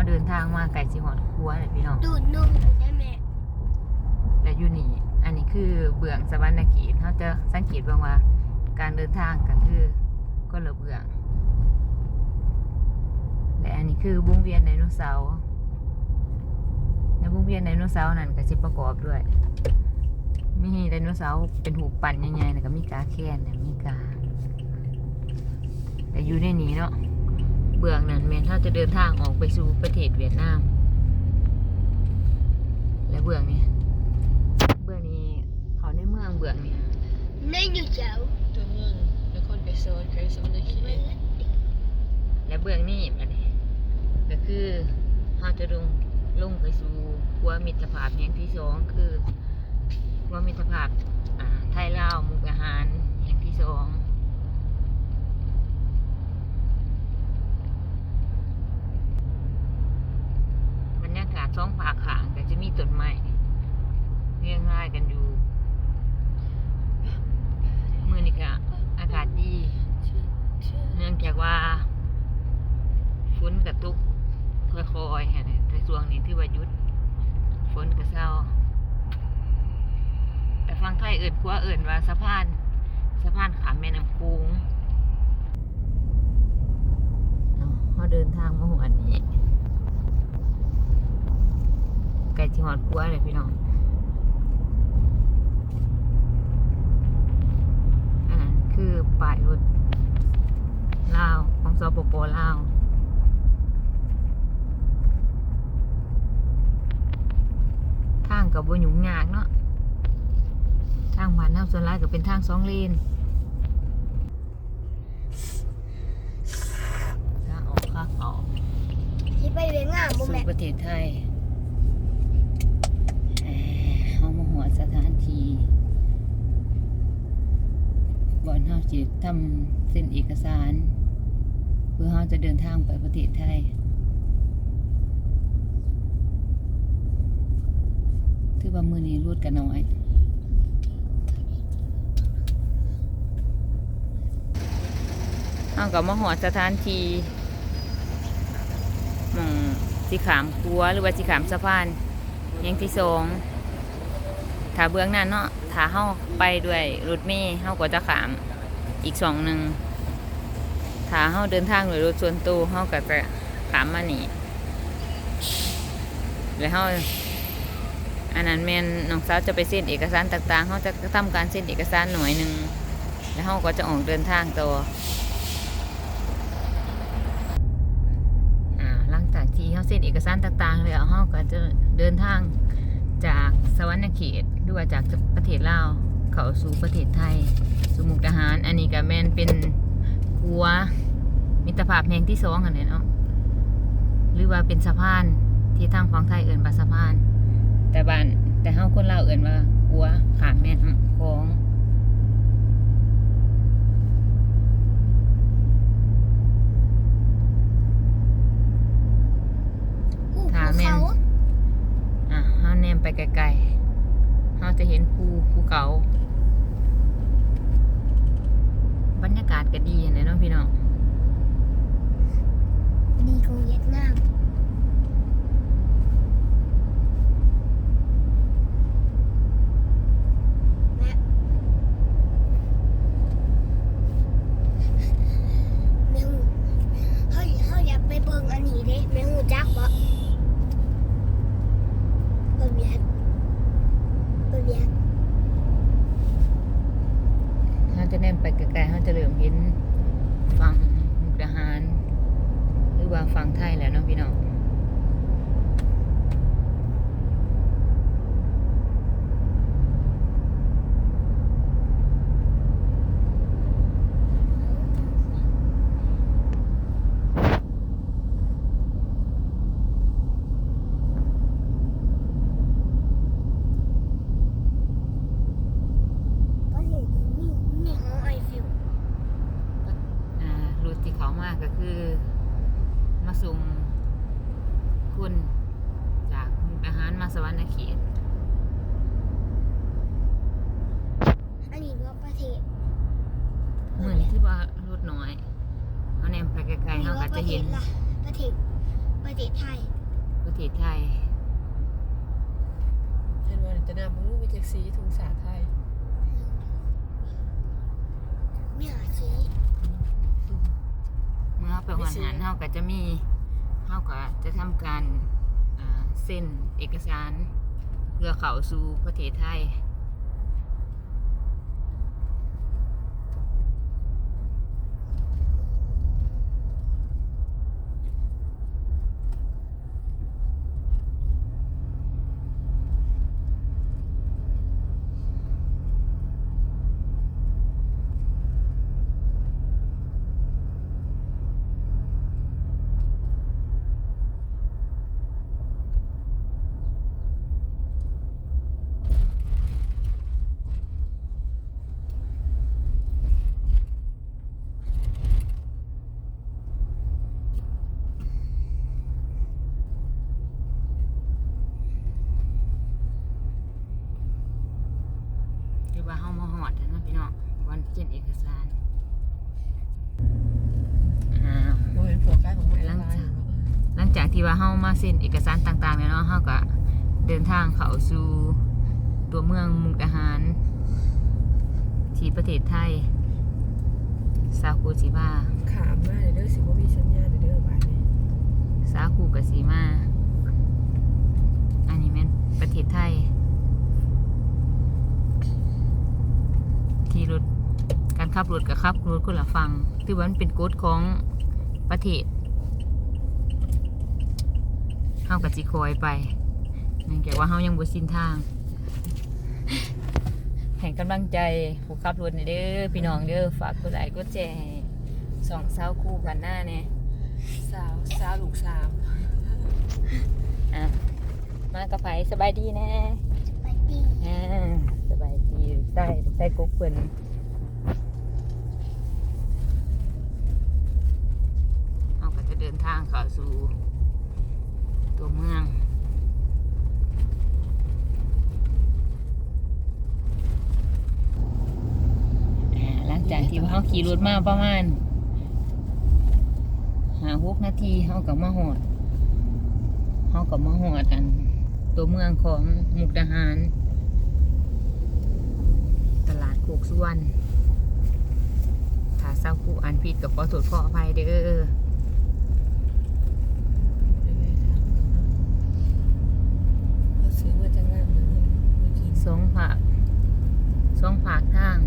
เขาเดินทางมาไก่สิหอดครัวเลยพี่น้องดูดนมได้ไหมและอยู่นี่ อันนี้คือเบื้องสวรรณเขตเขาจะสังเกตบ้างว่า การเดินทางก็คือก็ละเบื้อง และอันนี้คือวงเวียนไดโนเสาร์ในวงเวียนไดโนเสาร์นั่นก็จะประกอบด้วย มีไดโนเสาร์เป็นหูปั่นใหญ่ๆแล้วก็มีกาแคนเนี่ยมีกาแต่อยู่ในนี้เนาะ เบื้องนั้นแม่นถ้าจะเดินทางออกไปสู่ประเทศเวียดนาม และเบื้องนี้เบื้องนี้เขาในเมืองเบื้องนี้ไม่อยู่เจ้าตัวเมืองนครไกรสอนไกรสอนนครและเบื้องนี้อันนี้ก็คือเราจะลงลงไปสู่ครัวมิตรภาพแห่งที่สองคือครัวมิตรภาพอ่าไทยลาวมุกอาหารแห่งที่สองบรรยากาศท้ องผาขางก็จะมีต้นไม้เรียงรายกันอยู่มื่อนี่ก็อากาศดี เนื่องจากว่าฝนกระตุกค่อยๆฮะเนี่ยแต่ช่วงนี้ที่ว่ายุดฝนกระเศร้า แต่ฟังไทยเอิ่นกว่าเอิ่นว่าสะพานสะพานขามแม่น้ำคูงเขาเดินทางมาหัวนี้ ไก่จิหอดกลัวเลยพี่น้องอันนั้นคือป้ายรถลาวของสปปลาวทางกับบหยุ่งยากเนาะทางบ้านเฮาส่วนหลายก็เป็นทางสองเลนทางออกข้างออกที่ไปเวียดนามบ่สู่แม่ประเทศไทยเอ่อเฮามาหัว สถานที่บ่อนเฮาสิทำเส้นเอกสาร เพื่อเราจะเดินทางไปประเทศไทยถือว่ามือนี้รูดกันน้อยเอากับมาหอดสถานทีมองสีขามคัวหรือว่าสีขามสะพานยังที่สอง ถ้าเบื้องนั้นเนาะถ้าเฮาไปด้วยรถเมล์เฮาก็จะขามอีกสองหนึ่งถ้าเฮาเดินทางด้วยรถส่วนตัวเฮาก็จะขามมานี่แล้วเฮาอันนั้นแมนน้องสาวจะไปเซ็นเอกสารต่างๆเฮาจะทำการเซ็นเอกสารหน่วยหนึ่งแล้วเฮาก็จะออกเดินทางต่ออ่าหลังจากที่เฮาเซ็นเอกสารต่างๆแล้วเฮาก็จะเดินทาง จากสวรรณเขตหรือว่าจากประเทศลาวเขาสู่ประเทศไทย สู่มุกดาหาร อันนี้ก็แมนเป็นกัวมิตรภาพแห่งที่สองอันนี้เนาะหรือว่าเป็นสะพานที่ทางฝั่งไทยเอื่นว่าสะพาน แต่บ้านแต่เฮาคนลาวเอื่นว่ากัวขามแม่น้ำคลอง อู้ ถา ภู แม่น เขา อะเฮาแนม ไปไกลๆเราจะเห็นภูภูเขา บรรยากาศก็ดีนะเนาะพี่น้องดีของเวียดนามแม่แม่หูเฮ้ยเฮาอยากไปเบิ่งอันนี้เด้แม่หูจักบ่เบิ่งเวียดเบิ่งเวียด เฮาจะแนมไปไกลๆเฮาจะเริ่มเห็นฝั่งมุกดาหาร หรือว่าฝั่งไทยแล้วเนาะพี่น้อง ก็เห็นนี่นี่หอไอฟิว อ่ารูทที่เขามาก็คือ มา ส่งคุณจากมุกดาหารมาสวรรณเขตอันนี้ก็ประเทศเหมือนที่ว่ารถน้อยเอาแนมไปไกลๆเขาก็จะเห็น ประเทศละประเทศประเทศไทยทศไทยเห็นว่าจะนำมือมีแท็กซี่ถุงสาไทย ไม่หาชี เมื่ อไปหอนหารเฮาก็จะมีเฮาก็จะทำการอ่าเซ็นเอกสารเพื่อเข้าสู่ประเทศไทย หรือว่าเฮามาฮอดแล้วนะพี่น้องวันเซ็นเอกสารอ่า โมเห็นโฟกัสของมันหลังจากหลังจากที่ว่าเฮามาเซ็นเอกสารต่างๆแล้วเนาะเฮาก็เดินทางเข้าสู่ตัวเมืองมุกดาหาร ที่ประเทศไทยซาคูจิมาขามมากเลยเด้อสิว่ามีสัญญาณเด้อบ้านนี้ซาคูกะสีมาอันนี้แม่นประเทศไทย ที่รถการขับรถกับขับรถคนละฟังที่ว่ามันเป็นกฎของ ประเทศเฮากับจิคอยไปเนื่องจากว่าเฮายังบ่ชินทางแห่งกำลังใจผู้ขับรถนี่เด้อพี่น้องเด้อฝากกดไลค์กดแชร์ให้สองสาวคู่กันหน้าเนี่ยสาวสาวลูกสามอะมากับไผสบายดีแน่ไปดีอ่าสบายดีลูกใต้ลูกใต้กุ๊กเพิ่นเราก็จะเดินทางเข้าสู่ตัวเมืองหลังจากที่เขาขี่รถมาประมาณหาหกนาทีเขากับมาหอดเขากับมาหอดกัน ตัวเมืองของมุกดาหาร ตลาดโคกสุวรรณถ้าเศร้าคู่อันผิดกับขอโทษขออภัยเด้อ ยังไงทางเราซื้อมาจากร้านนั้นเมื่อกี้ สองผักสองผักทาง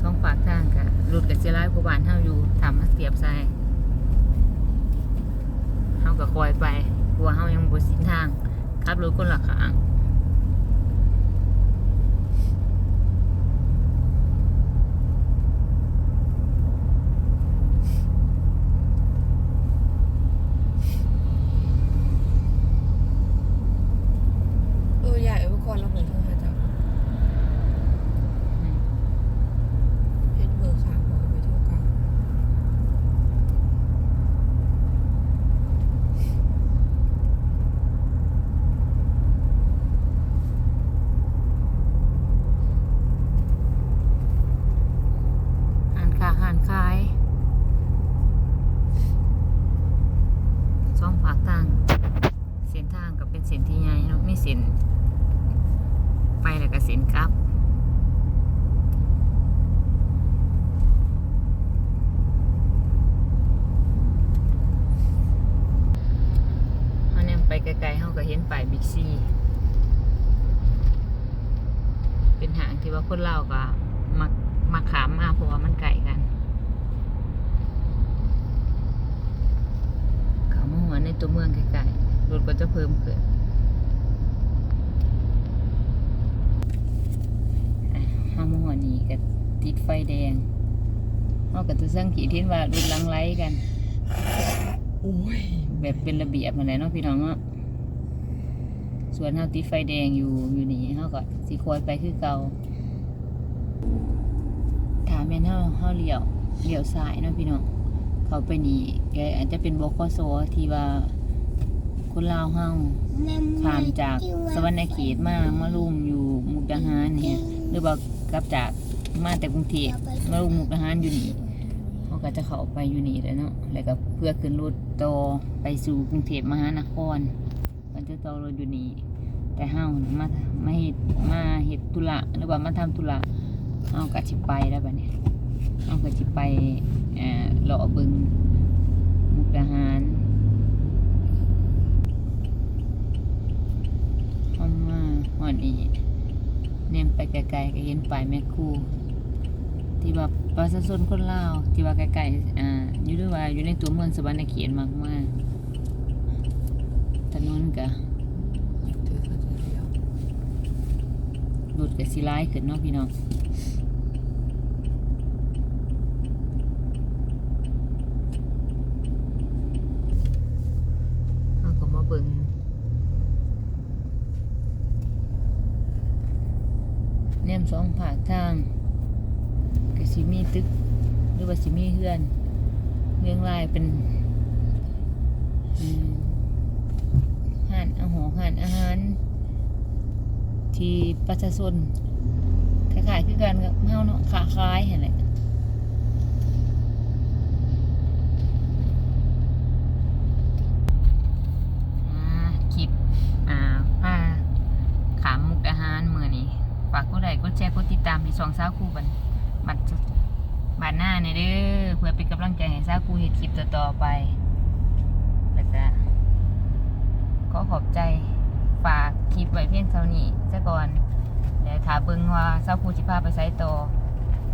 สองผักทางกะหลุดกับเสียร้ายกว่าบ้าน ทำมาเสียบใส่เฮาก็คอยไปกลัวเฮายังบ่สินทางขับรถคนละข้าง เอออยากเอาไว้ก่อนเราเหมือนโทรหาเจ้าเห็นเบอร์ขาบอกให้ไปโทรกลับ หันค้าหันขายส องผักทาง เส้นทางก็เป็นเส้นที่ใหญ่เนาะมีเส้นไปแล้วก็เส้นกลับเขาเนี่ยไปไกลๆเขาก็เห็นป้ายบิ๊กซีเป็นหางที่ว่าคนเล่าก็มักมักขามมาเพราะว่ามันไก่กัน เขามาหัวใน ตัวเมืองไกลๆรถก็จะเพิ่มขึ้นอะเขามาหัวนี้ก็ติดไฟแดงเขาก็จะสังเกตเห็นว่ารถหลังไล่กันโอ้ยแบบเป็นระเบียบอะไรเนาะพี่น้องเนาะส่วนเฮาติดไฟแดงอยู่อยู่นี่เฮาก็สิคอยไปคือเก่าถามแม่นเฮาเฮาเลี้ยวเลี้ยวซ้ายเนาะพี่น้อง เขาไปนี่แกอาจจะเป็นบคสที่ว่าคนลาวเฮาข้ามจากสวรรณเขตมามาลุมอยู่มุกดาหารเนี่ยหรือว่ากลับจากมาแต่กรุงเทพมาลุมมุกดาหารอยู่นี่เขาก็จะเข้าไปอยู่นี่แล้วเนาะแล้วก็เพื่อขึ้นรถต่อไปสู่กรุงเทพมหานครมันจะต่อรถอยู่นี่แต่เฮามามาเฮ็ดมาเฮ็ดธุระหรือว่ามาทำธุระเฮาก็สิไปแล้วบัดนี้เฮาก็สิไปเอ่อ เลาะเบิงมุกดาหารเฮามาฮอดนี่แนมไปไกลๆก็เห็นป้ายแม่ครูที่ว่าประชาชนคนลาวที่ว่าใกลๆอ่าอยู่ด้วยว่าอยู่ในตัวเมืองสวรรณเขตมากมากๆถนนกะเดียวรถก็สิหลายขึ้นเนาะพี่น้องเราก็มาเบิ่งแนมสองผากทาง ก็สิมี ตึกหรือว่าสิมีเฮือนเรียงรายเป็นห้านอาหารห้านอาหาร ที่ประชาชนคล้ายคือกันกับเฮาเนาะค้าขายเหั่นแหละอ่าคลิปอ่าผ้าขามมุกดาหารมื้อนี้ฝากกดไลค์กดแชร์กดติดตามให้ช่องสาวคู่บันบัด บานหน้าเนี่ยเด้อเพื่อเป็นกำลังใจให้ซากูเฮ็ดคลิปต่อๆไปแล้วก็ขอขอบใจฝากคลิปไว้เพียงเท่านี้ซะก่อนเดี๋ยวถ้าเบิ่งว่าซากูสิพาไปไสต่อ